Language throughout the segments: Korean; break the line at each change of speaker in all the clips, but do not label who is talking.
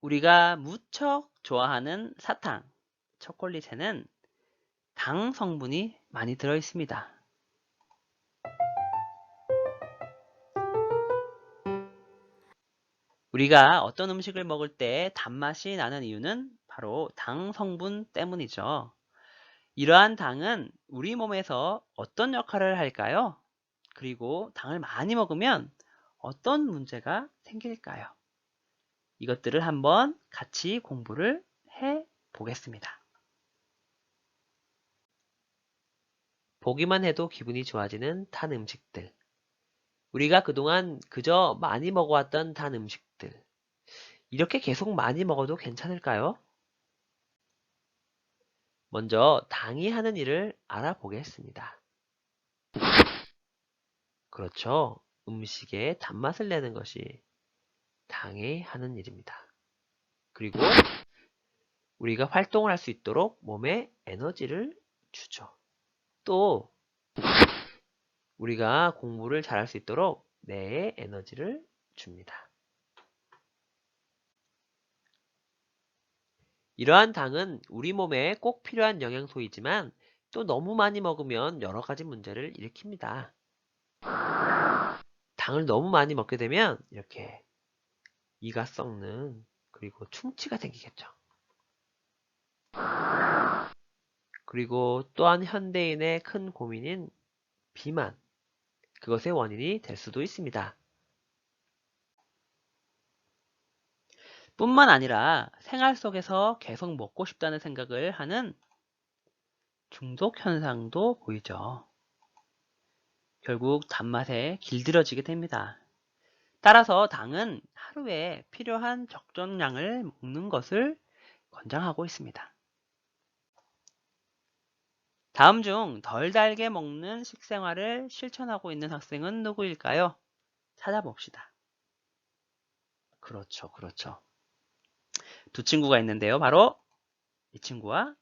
우리가 무척 좋아하는 사탕, 초콜릿에는 당 성분이 많이 들어 있습니다. 우리가 어떤 음식을 먹을 때 단맛이 나는 이유는 바로 당 성분 때문이죠. 이러한 당은 우리 몸에서 어떤 역할을 할까요? 그리고 당을 많이 먹으면 어떤 문제가 생길까요? 이것들을 한번 같이 공부를 해 보겠습니다. 보기만 해도 기분이 좋아지는 단 음식들. 우리가 그동안 그저 많이 먹어왔던 단 음식들. 이렇게 계속 많이 먹어도 괜찮을까요? 먼저 당이 하는 일을 알아보겠습니다. 그렇죠. 음식에 단맛을 내는 것이 당이 하는 일입니다. 그리고 우리가 활동을 할 수 있도록 몸에 에너지를 주죠. 또 우리가 공부를 잘할 수 있도록 뇌에 에너지를 줍니다. 이러한 당은 우리 몸에 꼭 필요한 영양소이지만 또 너무 많이 먹으면 여러 가지 문제를 일으킵니다. 당을 너무 많이 먹게 되면 이렇게 이가 썩는 그리고 충치가 생기겠죠. 그리고 또한 현대인의 큰 고민인 비만, 그것의 원인이 될 수도 있습니다. 뿐만 아니라 생활 속에서 계속 먹고 싶다는 생각을 하는 중독 현상도 보이죠. 결국 단맛에 길들여지게 됩니다. 따라서 당은 하루에 필요한 적정량을 먹는 것을 권장하고 있습니다. 다음 중 덜 달게 먹는 식생활을 실천하고 있는 학생은 누구일까요? 찾아봅시다. 그렇죠, 그렇죠. 두 친구가 있는데요. 바로 이 친구와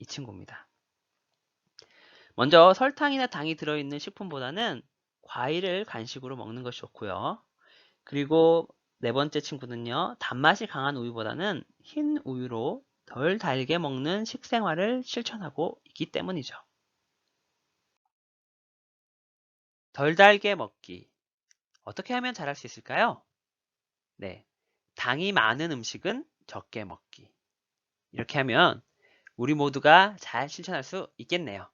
이 친구입니다. 먼저 설탕이나 당이 들어있는 식품보다는 과일을 간식으로 먹는 것이 좋고요. 그리고 네 번째 친구는요. 단맛이 강한 우유보다는 흰 우유로 덜 달게 먹는 식생활을 실천하고 있기 때문이죠. 덜 달게 먹기. 어떻게 하면 잘할 수 있을까요? 네. 당이 많은 음식은 적게 먹기. 이렇게 하면 우리 모두가 잘 실천할 수 있겠네요.